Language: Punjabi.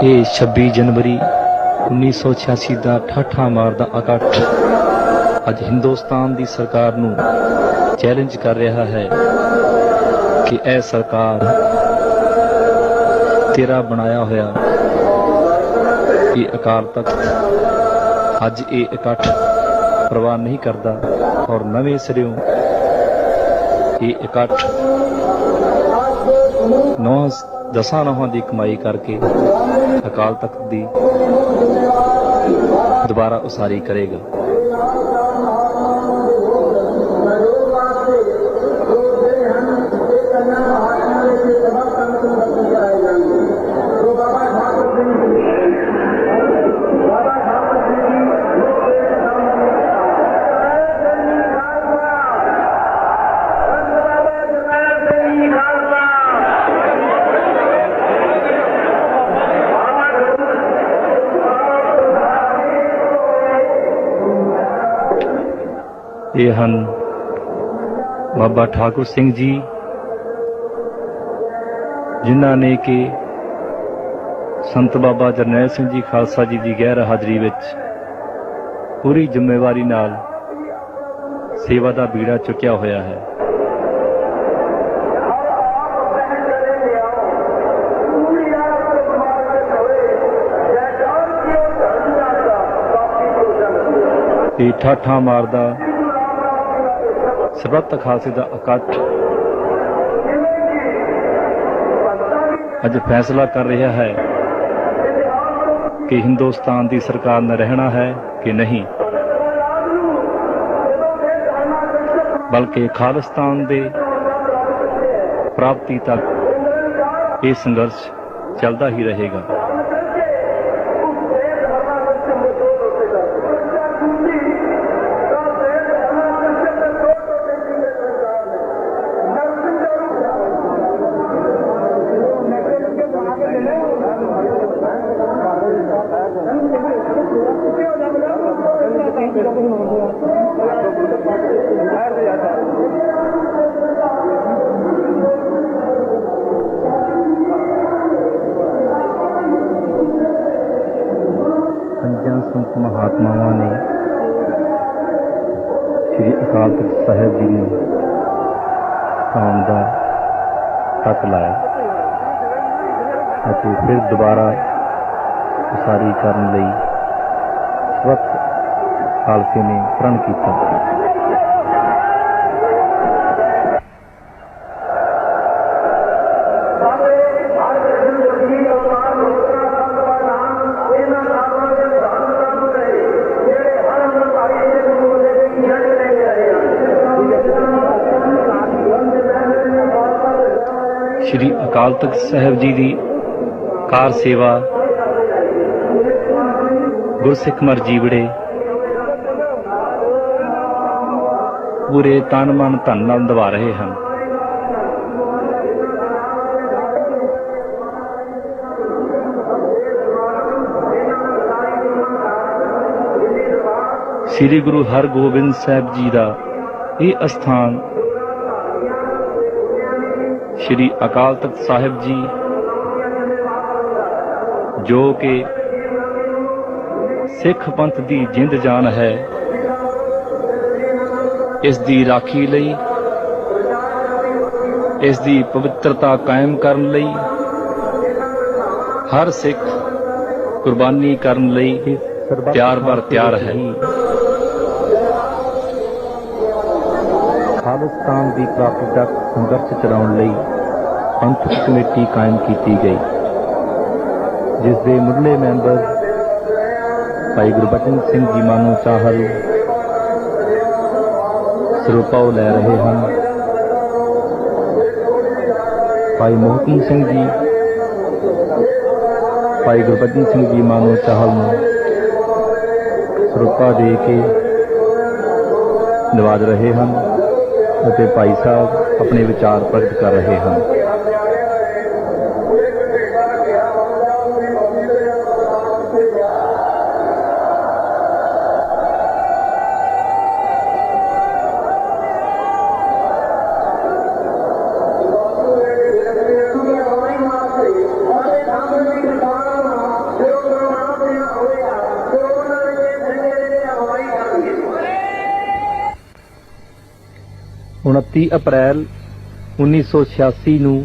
ਇਹ 26 ਜਨਵਰੀ 1986 ਦਾ ਠਾਠਾ ਮਾਰ ਦਾ ਇਕੱਠ ਅੱਜ ਹਿੰਦੁਸਤਾਨ ਦੀ ਸਰਕਾਰ ਨੂੰ ਚੈਲੰਜ ਕਰ ਰਿਹਾ ਹੈ ਕਿ ਇਹ ਸਰਕਾਰ ਤੇਰਾ ਬਣਾਇਆ ਹੋਇਆ ਇਹ ਅਕਾਲ ਤਖਤ ਅੱਜ ਇਹ ਇਕੱਠ ਪ੍ਰਵਾਹ ਨਹੀਂ ਕਰਦਾ ਔਰ ਨਵੇਂ ਸਿਰਿਓਂ ਇਹ ਇਕੱਠ ਨੌ ਦਸਾਂ ਨੌਹਾਂ ਦੀ ਕਮਾਈ ਕਰਕੇ ਅਕਾਲ ਤਖਤ ਦੀ ਦੁਬਾਰਾ ਉਸਾਰੀ ਕਰੇਗਾ। ਇਹ ਹਨ ਬਾਬਾ ਠਾਕੁਰ ਸਿੰਘ ਜੀ, ਜਿਨ੍ਹਾਂ ਨੇ ਕਿ ਸੰਤ ਬਾਬਾ ਜਰਨੈਲ ਸਿੰਘ ਜੀ ਖਾਲਸਾ ਜੀ ਦੀ ਗੈਰ ਹਾਜ਼ਰੀ ਵਿੱਚ ਪੂਰੀ ਜ਼ਿੰਮੇਵਾਰੀ ਨਾਲ ਸੇਵਾ ਦਾ ਬੀੜਾ ਚੁੱਕਿਆ ਹੋਇਆ ਹੈ। ਤੇ ਠਾਠਾ ਮਾਰਦਾ ਸਰਬੱਤ ਖਾਲਸੇ ਦਾ ਇਕੱਠ ਅੱਜ ਫੈਸਲਾ ਕਰ ਰਿਹਾ ਹੈ ਕਿ ਹਿੰਦੁਸਤਾਨ ਦੀ ਸਰਕਾਰ ਨੇ ਰਹਿਣਾ ਹੈ ਕਿ ਨਹੀਂ। ਬਲਕਿ ਖਾਲਿਸਤਾਨ ਦੇ ਪ੍ਰਾਪਤੀ ਤੱਕ ਇਹ ਸੰਘਰਸ਼ ਚੱਲਦਾ ਹੀ ਰਹੇਗਾ। ਪੰਜਾਂ ਸੰਤ ਮਹਾਤਮਾਵਾਂ ਨੇ ਸ੍ਰੀ ਅਕਾਲ ਤਖਤ ਸਾਹਿਬ ਜੀ ਨੂੰ ਆਉਣ ਦਾ ਹੱਕ ਲਾਇਆ ਅਤੇ ਫਿਰ ਦੁਬਾਰਾ ਉਸਾਰੀ ਕਰਨ ਲਈ ਸਵਤ ਖਾਲਸੇ ਨੇ ਪ੍ਰਣ ਕੀਤਾ। ਸ੍ਰੀ ਅਕਾਲ ਤਖਤ ਸਾਹਿਬ ਜੀ ਦੀ ਕਾਰ ਸੇਵਾ, ਗੁਰਸਿੱਖ ਮਰ ਜੀਵੜੇ ਪੂਰੇ ਤਨ ਮਨ ਧਨ ਨਾਲ ਨਿਭਾ ਰਹੇ ਹਨ। ਸ੍ਰੀ ਗੁਰੂ ਹਰਗੋਬਿੰਦ ਸਾਹਿਬ ਜੀ ਦਾ ਇਹ ਅਸਥਾਨ ਸ੍ਰੀ ਅਕਾਲ ਤਖਤ ਸਾਹਿਬ ਜੀ, ਜੋ ਕਿ ਸਿੱਖ ਪੰਥ ਦੀ ਜਿੰਦ ਜਾਨ ਹੈ। ਇਸ ਦੀ ਰਾਖੀ ਲਈ ਇਸ ਦੀ ਪਵਿੱਤਰਤਾ ਕਾਇਮ ਕਰਨ ਲਈ, ਹਰ ਸਿੱਖ ਕੁਰਬਾਨੀ ਕਰਨ ਲਈ ਤਿਆਰ ਬਰ ਤਿਆਰ ਹੈ। ਖਾਲਿਸਤਾਨ ਦੀ ਪ੍ਰਾਪਤੀ ਤੱਕ ਸੰਘਰਸ਼ ਚਲਾਉਣ ਲਈ ਪੰਥਕ ਕਮੇਟੀ ਕਾਇਮ ਕੀਤੀ ਗਈ ਜਿਸ ਦੇ ਮੁੱਢਲੇ ਮੈਂਬਰ ਭਾਈ ਗੁਰਬਚਨ ਸਿੰਘ ਜੀ ਮਾਨੋ ਚਾਹਲ ਸਰੂਪਾਉ ਲੈ ਰਹੇ ਹਨ। ਭਾਈ ਮੋਹਕਮ ਸਿੰਘ ਜੀ, ਭਾਈ ਗੁਰਬਚਨ ਸਿੰਘ ਜੀ ਮਾਨੋ ਚਾਹਲ ਨੂੰ ਸਰੂਪਾ ਦੇ ਕੇ ਨਿਵਾਜ ਰਹੇ ਹਨ ਅਤੇ ਭਾਈ ਸਾਹਿਬ ਆਪਣੇ ਵਿਚਾਰ ਪ੍ਰਗਟ ਕਰ ਰਹੇ ਹਨ। 29 ਅਪ੍ਰੈਲ 1986 ਨੂੰ